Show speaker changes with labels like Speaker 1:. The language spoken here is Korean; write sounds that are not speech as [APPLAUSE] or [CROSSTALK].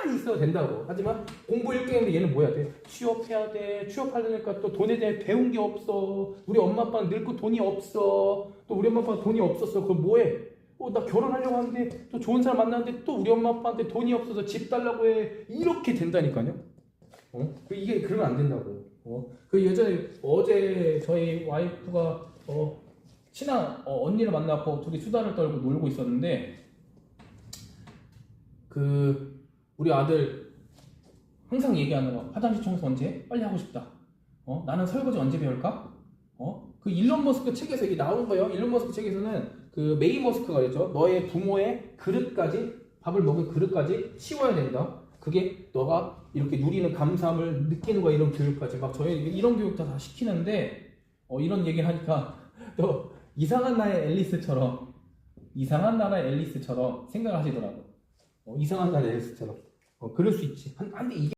Speaker 1: 가만히 있어도 된다고. 하지만 공부 1개인데 얘는 뭐 해야 돼? 취업해야 돼. 취업하려니까 또 돈에 대해 배운 게 없어. 우리 엄마 아빠는 늙고 돈이 없어. 또 우리 엄마 아빠는 돈이 없었어. 그럼 뭐해? 어, 나 결혼하려고 하는데 또 좋은 사람 만나는데 또 우리 엄마 아빠한테 돈이 없어서 집 달라고 해. 이렇게 된다니까요. 어? 그 이게 그러면 안 된다고. 어? 그 예전에 어제 저희 와이프가 어, 친한 어, 언니를 만나고 둘이 수다를 떨고 놀고 있었는데 그 우리 아들 항상 얘기하는 거 화장실 청소 언제 해? 빨리 하고 싶다. 어? 나는 설거지 언제 배울까? 어? 그 일론 머스크 책에서 이게 나온 거예요. 일론 머스크 책에서는 그 메이 머스크가 그랬죠. 너의 부모의 그릇까지 밥을 먹을 그릇까지 치워야 된다. 그게 너가 이렇게 누리는 감사함을 느끼는 거야 이런 교육까지 막 저희 이런 교육 다, 다 시키는데 어, 이런 얘기 하니까 [LAUGHS] 또 이상한 나의 앨리스처럼 이상한 나라의 앨리스처럼 생각을 하시더라고. 어, 이상한 나라의 앨리스처럼. 어, 그럴 수 있지. 한, 한데 이게